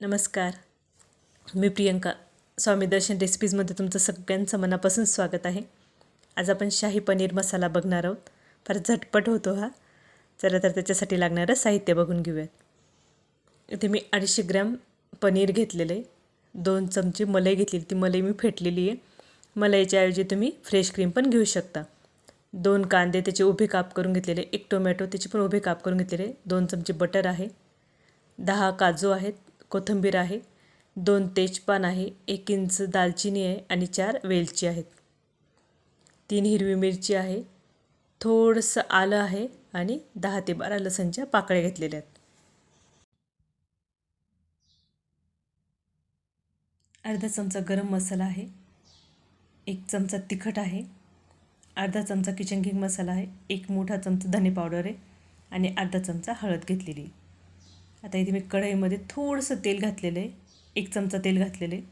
नमस्कार. मी प्रियंका. स्वामी दर्शन रेसिपीजमध्ये तुमचं सगळ्यांचं मनापासून स्वागत आहे. आज आपण शाही पनीर मसाला बघणार आहोत. फार झटपट होतो हा. चला तर त्याच्यासाठी लागणारं साहित्य बघून घेऊयात. इथे मी अडीचशे ग्रॅम पनीर घेतलेलं आहे. दोन चमचे मलई घेतलेली. ती मलई मी फेटलेली आहे. मलाईच्या ऐवजी तुम्ही फ्रेश क्रीम पण घेऊ शकता. दोन कांदे त्याचे उभे काप करून घेतलेले. एक टोमॅटो त्याचे पण उभे काप करून घेतलेले. दोन चमचे बटर आहे. दहा काजू आहेत. कोथिंबीर आहे दोन तेजपान आहे एक इंच दालचिनी आहे आणि चार वेलची आहेत. तीन हिरवी मिरची आहे थोडंसं आलं आहे आणि दहा ते बारा लसणच्या पाकळ्या घेतलेल्या आहेत. अर्धा चमचा गरम मसाला आहे एक चमचा तिखट आहे अर्धा चमचा किचन किंग मसाला आहे एक मोठा चमचा धने पावडर आहे आणि अर्धा चमचा हळद घेतलेली आहे. आता इथे मी कढईमध्ये थोडंसं तेल घातलेलं आहे. एक चमचा तेल घातलेलं आहे.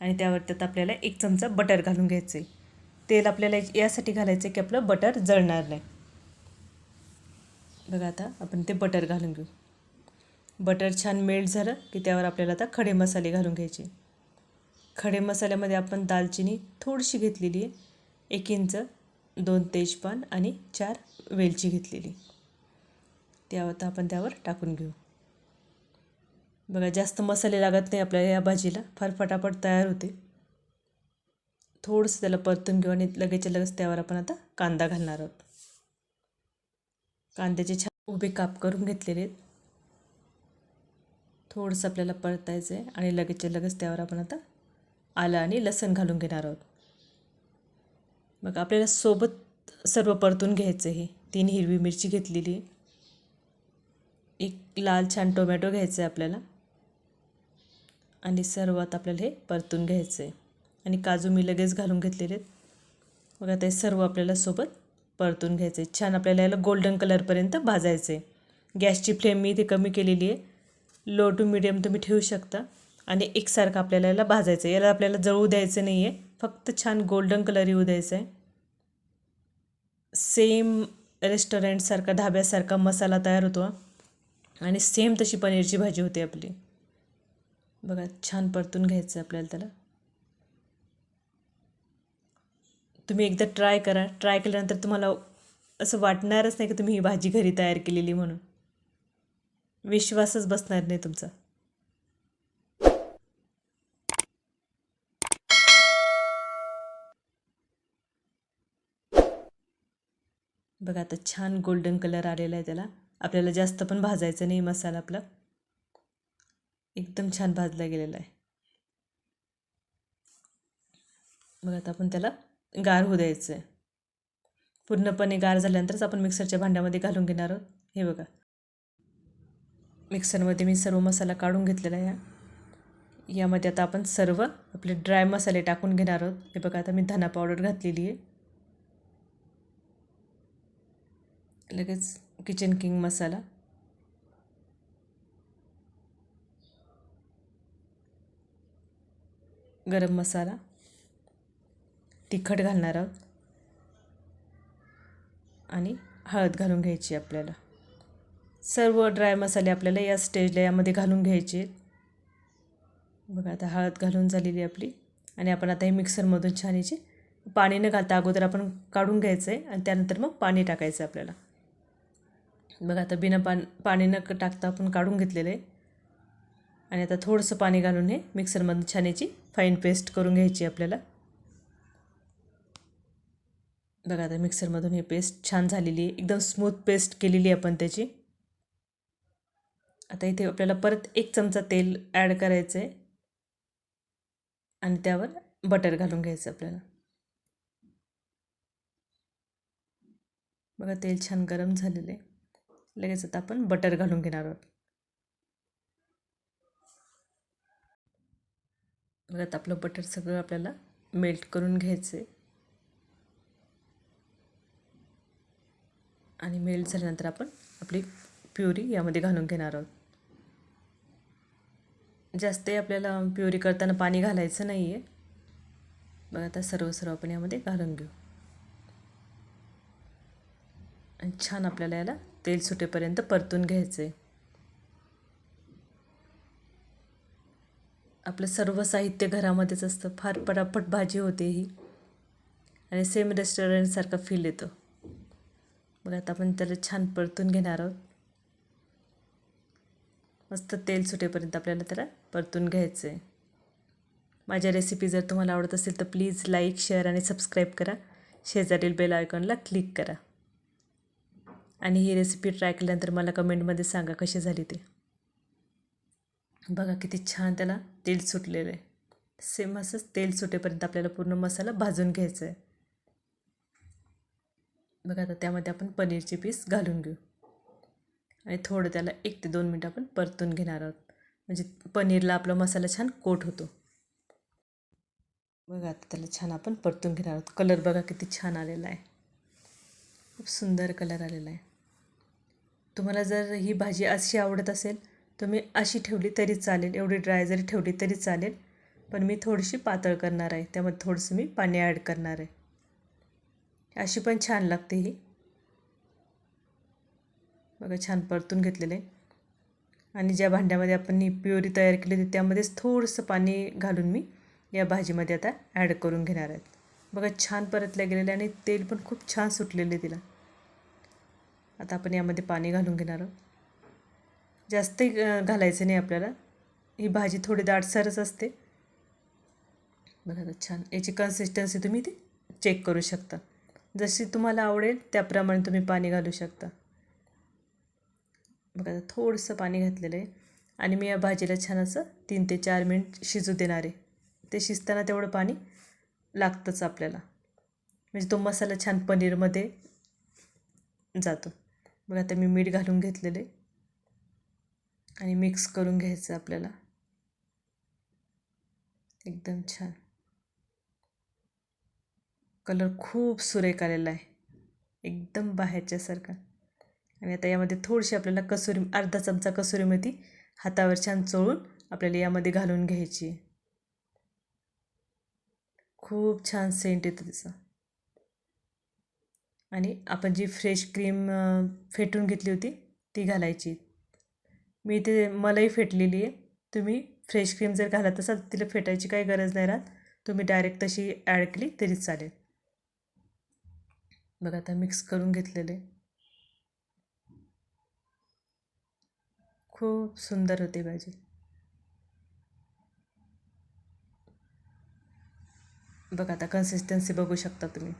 आणि त्यावर त्यात आपल्याला एक चमचा बटर घालून घ्यायचं आहे. तेल आपल्याला यासाठी घालायचं आहे की आपलं बटर जळणार नाही. बघा आता आपण ते बटर घालून घेऊ. बटर छान मेल्ट झालं की त्यावर आपल्याला आता खडे मसाले घालून घ्यायचे. खडे मसाल्यामध्ये आपण दालचिनी थोडीशी घेतलेली आहे. एक इंच दोन तेजपान आणि चार वेलची घेतलेली त्यावर आपण त्यावर टाकून घेऊ. बघा जास्त मसाले लागत नाही आपल्याला या भाजीला. फार फटाफट तयार होते. थोडंसं त्याला परतून घेऊ आणि लगेचच्या लगेच त्यावर आपण आता कांदा घालणार आहोत. कांद्याचे छान उभे काप करून घेतलेले आहेत. थोडंसं आपल्याला परतायचं आहे आणि लगेचच्या लगेच त्यावर आपण आता आलं आणि लसण घालून घेणार आहोत. मग आपल्याला सोबत सर्व परतून घ्यायचं आहे तीन हिरवी मिरची घेतलेली. आहे एक लाल छान टोमॅटो घ्यायचं आहे आपल्याला. आणि सर्वात आपल्याला हे परतून घ्यायचं आहे आणि काजू मी लगेच घालून घेतलेले आहेत. मग आता हे सर्व आपल्याला सोबत परतून घ्यायचं आहे छान आपल्याला याला गोल्डन कलरपर्यंत भाजायचं आहे गॅसची फ्लेम मी इथे कमी केलेली आहे. लो टू मिडियम तुम्ही ठेवू शकता. आणि एकसारखं आपल्याला याला भाजायचं आहे याला आपल्याला जळू द्यायचं नाही आहे फक्त छान गोल्डन कलर येऊ द्यायचं आहे सेम रेस्टॉरंटसारखा धाब्यासारखा मसाला तयार होतो आणि सेम तशी पनीरची भाजी होते आपली. बघा छान परतून घ्यायचं आपल्याला त्याला. तुम्ही एकदा ट्राय करा. ट्राय केल्यानंतर तुम्हाला असं वाटणारच नाही की तुम्ही ही भाजी घरी तयार केलेली म्हणून. विश्वासच बसणार नाही तुमचा. बघा आता छान गोल्डन कलर आलेला आहे त्याला. आपल्याला जास्त पण भाजायचं नाही मसाला आपला. एकदम छान भाजला गेलेला आहे. मग आता आपण त्याला गार होऊ द्यायचं आहे पूर्णपणे गार झाल्यानंतरच आपण मिक्सरच्या भांड्यामध्ये घालून घेणार आहोत. हे बघा. मिक्सरमध्ये मी सर्व मसाला काढून घेतलेला आहे. यामध्ये आता आपण सर्व आपले ड्राय मसाले टाकून घेणार आहोत. हे बघा आता मी धना पावडर घातलेली आहे. लगेच किचन किंग मसाला. गरम मसाला तिखट घालणार आहोत आणि हळद घालून घ्यायची आपल्याला. सर्व ड्राय मसाले आपल्याला या स्टेजला यामध्ये घालून घ्यायचे बघा आता हळद घालून झालेली आपली. आणि आपण आता हे मिक्सरमधून छान याची पाणी न घालता अगोदर आपण काढून घ्यायचं आहे आणि त्यानंतर मग पाणी टाकायचं आपल्याला. बघा आता बिना पान पाणी न टाकता आपण काढून घेतलेलं आहे. आणि आता थोडंसं पाणी घालून हे मिक्सरमधून छान याची फाईन पेस्ट करून घ्यायची आपल्याला. बघा आता मिक्सरमधून हे पेस्ट छान झालेली आहे. एकदम स्मूथ पेस्ट केलेली आहे आपण त्याची. आता इथे आपल्याला परत एक चमचा तेल ॲड करायचं आहे. आणि त्यावर बटर घालून घ्यायचं आपल्याला. बघा तेल छान गरम झालेलं आहे. लगेच आता आपण बटर घालून घेणार आहोत. बघा आता आपलं बटर सगळं आपल्याला मेल्ट करून घ्यायचं आहे आणि मेल्ट झाल्यानंतर आपण आपली प्युरी यामध्ये घालून घेणार आहोत. जास्तही आपल्याला प्युरी करताना पाणी घालायचं नाही आहे बघा आता सर्व सर्व आपण यामध्ये घालून घेऊ. आणि छान आपल्याला याला तेल सुटेपर्यंत परतून घ्यायचं आहे आपलं सर्व साहित्य घरामध्येच असतं. फार पटापट भाजी होते ही. आणि सेम रेस्टॉरंटसारखा फील येतो. मग आता आपण त्याला छान परतून घेणार आहोत. मस्त तेल सुटेपर्यंत आपल्याला त्याला परतून घ्यायचं आहे माझ्या रेसिपी जर तुम्हाला आवडत असेल तर प्लीज लाईक शेअर आणि सबस्क्राईब करा. शेजारील बेल आयकॉनला क्लिक करा. आणि ही रेसिपी ट्राय केल्यानंतर मला कमेंटमध्ये सांगा कशी झाली ते. बघा किती छान त्याला तेल सुटलेलं आहे. सेम असंच तेल सुटेपर्यंत आपल्याला पूर्ण मसाला भाजून घ्यायचा आहे. बघा आता त्यामध्ये आपण पनीरचे पीस घालून घेऊ. आणि थोडं त्याला एक ते दोन मिनटं आपण परतून घेणार आहोत. म्हणजे पनीरला आपला मसाला छान कोट होतो. बघा आता त्याला छान आपण परतून घेणार आहोत. कलर बघा किती छान आलेला आहे. खूप सुंदर कलर आलेला आहे. तुम्हाला जर ही भाजी अशी आवडत असेल तुम्ही अशी ठेवली तरी चालेल एवढी ड्राय जरी ठेवली तरी चालेल पण मी थोडीशी पातळ करणार आहे. त्यामध्ये थोडंसं मी पाणी ॲड करणार आहे. अशी पण छान लागते ही. बघा छान परतून घेतलेलं आहे. आणि ज्या भांड्यामध्ये आपण ही प्युरी तयार केली होती त्यामध्येच थोडंसं पाणी घालून मी या भाजीमध्ये आता ॲड करून घेणार आहेत बघा छान परतल्या गेलेले आणि तेल पण खूप छान सुटलेले तिला. आता आपण यामध्ये पाणी घालून घेणार आहोत. जास्तही घालायचं नाही आपल्याला. ही भाजी थोडी दाटसरच असते. बघा आता छान. याची कन्सिस्टन्सी तुम्ही ती चेक करू शकता. जशी तुम्हाला आवडेल त्याप्रमाणे तुम्ही पाणी घालू शकता. बघा आता थोडंसं पाणी घातलेलं आहे. आणि मी या भाजीला छान असं तीन ते चार मिनिट शिजू देणार आहे. ते शिजताना तेवढं पाणी लागतंच आपल्याला. म्हणजे तो मसाला छान पनीरमध्ये जातो. मग आता मी मीठ घालून घेतलेले आणि मिक्स करून घ्यायचं आपल्याला. एकदम छान. कलर खूप सुरेख आलेला आहे. एकदम बाहेरच्यासारखा. आणि आता यामध्ये थोडीशी आपल्याला कसुरी अर्धा चमचा कसुरी मेथी हातावर छान चोळून आपल्याला यामध्ये घालून घ्यायची. खूप छान सेंट येतो त्याचा आणि आपण जी फ्रेश क्रीम फेटून घेतली होती ती घालायची. मी ते मलाही फेटलेली आहे. तुम्ही फ्रेश क्रीम जर घालत असाल तिला फेटायची काही गरज नाही राहत. तुम्ही डायरेक्ट तशी ॲड केली तरी चालेल. बघा आता मिक्स करून घेतलेले. खूप सुंदर होते भाजी. बघा आता कन्सिस्टन्सी बघू शकता तुम्ही.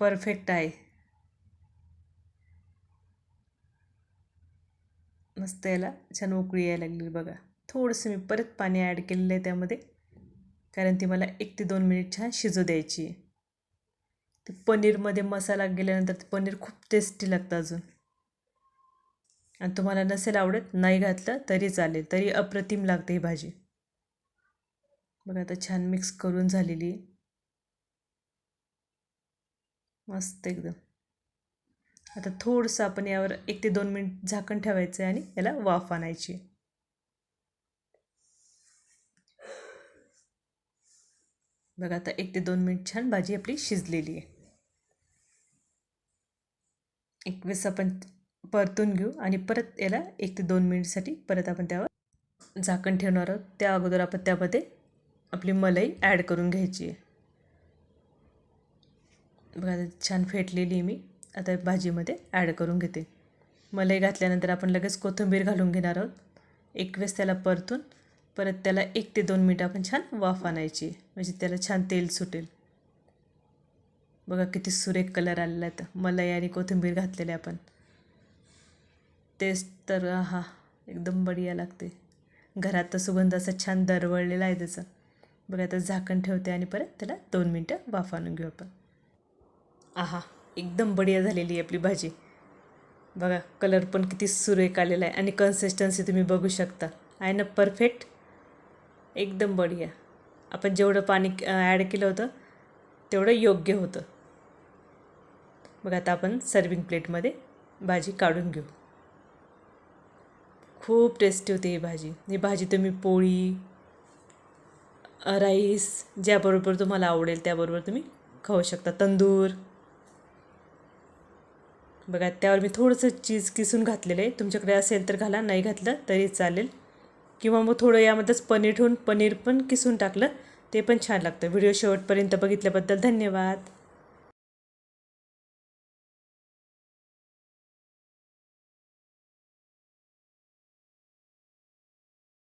परफेक्ट आहे. मस्त याला छान उकळी यायला लागली बघा. थोडंसं मी परत पाणी ॲड केलेलं आहे त्यामध्ये कारण ती मला एक ते दोन मिनिट छान शिजू द्यायची आहे. ते पनीरमध्ये मसाला गेल्यानंतर ते पनीर खूप टेस्टी लागतं अजून. आणि तुम्हाला नसेल आवडत नाही घातलं तरी चालेल तरी अप्रतिम लागते ही भाजी. बघा आता छान मिक्स करून झालेली आहे. मस्त एकदम. आता थोडंसं आपण यावर एक ते दोन मिनिट झाकण ठेवायचं आहे आणि याला वाफ आणायची. बघा आता एक ते दोन मिनिट छान भाजी आपली शिजलेली आहे. एक वेळेस आपण परतून घेऊ आणि परत याला एक ते दोन मिनिटसाठी परत आपण त्यावर झाकण ठेवणार आहोत. त्या अगोदर आपण त्यामध्ये आपली मलाई ॲड करून घ्यायची आहे. बघा छान फेटलेली आहे मी. आता भाजीमध्ये ॲड करून घेते. मलई घातल्यानंतर आपण लगेच कोथिंबीर घालून घेणार आहोत. एक वेळेस त्याला परतून परत त्याला एक ते दोन मिनटं आपण छान वाफ आणायची म्हणजे त्याला छान तेल सुटेल. बघा किती सुरेख कलर आलेला आहे. मलाई आणि कोथिंबीर घातलेले आपण. टेस्ट तर हा एकदम बढिया लागते. घरात तर सुगंध असा छान दरवळलेला आहे त्याचा. बघा आता झाकण ठेवते आणि परत त्याला दोन मिनटं वाफ आणून घेऊ आपण. आहा एकदम बढिया झालेली आहे आपली भाजी. बघा कलर पण किती सुरेख आलेला आहे आणि कन्सिस्टन्सी तुम्ही बघू शकता. आहे ना परफेक्ट एकदम बढिया. आपण जेवढं पाणी ॲड केलं होतं तेवढं योग्य होतं. बघा आता आपण सर्विंग प्लेटमध्ये भाजी काढून घेऊ. खूप टेस्टी होते ही भाजी. ही भाजी तुम्ही पोळी राईस ज्याबरोबर तुम्हाला आवडेल त्याबरोबर तुम्ही खाऊ शकता. तंदूर बघा त्यावर मी थोडंसं चीज किसून घातलेलं आहे. तुमच्याकडे असेल तर घाला नाही घातलं तरी चालेल. किंवा मग थोडं यामध्येच पनीर ठेवून पनीर पण किसून टाकलं ते पण छान लागतं. व्हिडिओ शेवटपर्यंत बघितल्याबद्दल धन्यवाद.